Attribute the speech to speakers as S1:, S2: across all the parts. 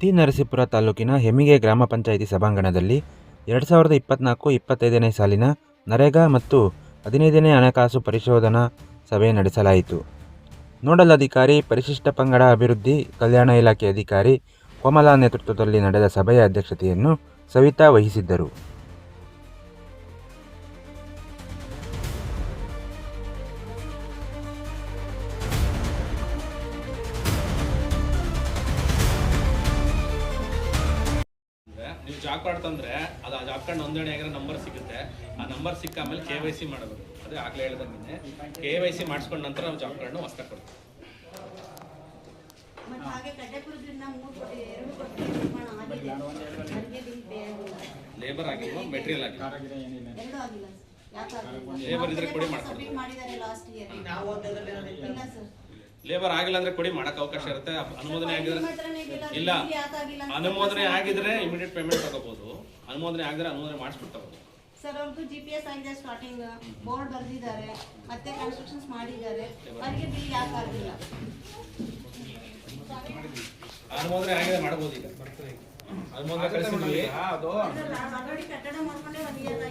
S1: T Narasipura ತಾಲೂಕಿನ ಹೆಮ್ಮಿಗೆ ಗ್ರಾಮ ಪಂಚಾಯಿತಿ ಸಭಾಂಗಣದಲ್ಲಿ ಎರಡು ಸಾವಿರದ ಇಪ್ಪತ್ತ್ನಾಲ್ಕು ಇಪ್ಪತ್ತೈದನೇ ಸಾಲಿನ ನರೇಗಾ ಮತ್ತು ಹದಿನೈದನೇ ಹಣಕಾಸು ಪರಿಶೋಧನಾ ಸಭೆ ನಡೆಸಲಾಯಿತು. ನೋಡಲ್ ಅಧಿಕಾರಿ, ಪರಿಶಿಷ್ಟ ಪಂಗಡ ಅಭಿವೃದ್ಧಿ, ಕಲ್ಯಾಣ ಇಲಾಖೆ ಅಧಿಕಾರಿ, ಕೋಮಲಾ ನೇತೃತ್ವದಲ್ಲಿ ನಡೆದ ಸಭೆಯ ಅಧ್ಯಕ್ಷತೆಯನ್ನು ಸವಿತಾ ವಹಿಸಿದ್ದರು.
S2: ಜಾಬ್ ಕಾರ್ಡ್ ತಂದ್ರೆ ಅದು ಆ ಜಾಬ್ ಕಾರ್ಡ್ ನೋಂದಣಿ ಆಗಿರೋ ನಂಬರ್ ಸಿಗುತ್ತೆ. ಆ ನಂಬರ್ ಸಿಕ್ಕ ಆಮೇಲೆ ಕೆ ವೈ ಸಿ ಮಾಡಬೇಕು. ಅದೇ ಆಗ್ಲೇ ಹೇಳ್ದಂಗೆ ಕೆ ವೈ ಸಿ ಮಾಡಿಸ್ಕೊಂಡ ನಂತರ ನಾವು ಜಾಬ್ ಕಾರ್ಡ್ನ ಹೊಸ್ತಾ ಕೊಡ್ತೀವಿ. ಲೇಬರ್ ಆಗಿಲ್ವಾ? ಮೆಟೀರಿಯಲ್ ಆಗಿಲ್ಲ ಲೇಬರ್ ಇದ್ರೆ ಕೊಡಿ ಮಾಡ್ಕೊಡ್ತೀವಿ ಲೇಬರ್ ಆಗಿಲ್ಲ ಅಂದ್ರೆ ಕೊಡಿ ಮಾಡಕ್ ಅವಕಾಶ ಇರುತ್ತೆ. ಅನುಮೋದನೆ ಆಗಿದ್ರೆ ಇಲ್ಲ ಅನುಮೋದನೆ ಆಗಿದ್ರೆ ಇಮಿಡಿಯೇಟ್ ಪೇಮೆಂಟ್ ತಗೋಬಹುದು ಅನುಮೋದನೆ ಆಗಿದ್ರೆ ಅನುಮೋದನೆ ಮಾಡಿಸ್ಬಿಟ್ಟು ತಗೋಬಹುದು
S3: ಸರ್ ಅವ್ರದ್ದು ಜಿ ಪಿ ಎಸ್ ಆಗಿದೆ ಸ್ಟಾರ್ಟಿಂಗ್ ಬೋರ್ಡ್ ಬರೆದಿದ್ದಾರೆ. ಮತ್ತೆ ಕನ್ಸ್ಟ್ರಕ್ಷನ್ಸ್ ಮಾಡಿದ್ದಾರೆ. ಅವರಿಗೆ ಬಿಲ್ ಯಾಕೆ ಆಗಿಲ್ಲ
S2: ಅನುಮೋದನೆ ಆಗಿದೆ ಮಾಡಬಹುದು ಈಗ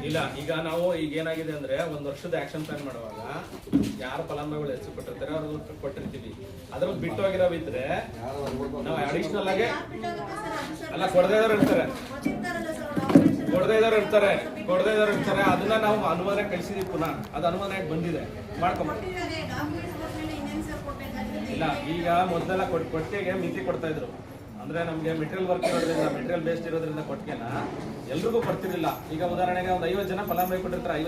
S2: ಇಲ್ಲ ಈಗ ನಾವು ಈಗ ಏನಾಗಿದೆ ಅಂದ್ರೆ ಒಂದ್ ವರ್ಷದ ಆಕ್ಷನ್ ಪ್ಲಾನ್ ಮಾಡುವಾಗ ಯಾರು ಫಲಾನುಭವಿಗಳು ಹೆಚ್ಚು ಕೊಟ್ಟಿರ್ತಾರೆ ಅವ್ರಿಗೆ ಕೊಟ್ಟಿರ್ತೀವಿ. ಅದ್ರ ಬಿಟ್ಟು ಹೋಗಿರೋವು ಇದ್ರೆ ನಾವು ಅಡಿಷನಲ್ ಆಗಿ ಅಲ್ಲ ಕೊಡದೇ ಇದಾರೆ ಇರ್ತಾರೆ. ಕೊಡದೇ ಇದಾರೆ ಇರ್ತಾರೆ. ಕೊಡದೇ ಇದಾರೆ ಇರ್ತಾರೆ. ಅದನ್ನ ನಾವು ಅನುಮಾನ ಕಳಿಸಿದೀವಿ ಪುನಃ. ಅದು ಅನುಮಾನ ಆಗಿ ಬಂದಿದೆ? ಮಾಡ್ಕೊಂಬ ಇಲ್ಲ ಈಗ ಮೊದಲೆಲ್ಲ ಕೊಟ್ಟಿಗೆ ಮಿತಿ ಕೊಡ್ತಾ ಇದ್ರು. ಅಂದ್ರೆ ನಮ್ಗೆ ಮೆಟೀರಿಯಲ್ ವರ್ಕ್ ಇರೋದ್ರಿಂದ ಮೆಟೀರಿಯಲ್ ಬೇಸ್ಡ್ ಇರೋದ್ರಿಂದ ಕೊಟ್ಟಿಗೆನ ಎಲ್ರಿಗೂ ಕೊಡ್ತಿರ್ಲಿಲ್ಲ. ಈಗ ಉದಾಹರಣೆಗೆ ಒಂದು ಐವತ್ತು ಜನ ಫಲಾನುಭವಿ ಕೊಟ್ಟಿರ್ತಾರೆ, ಐವತ್ತು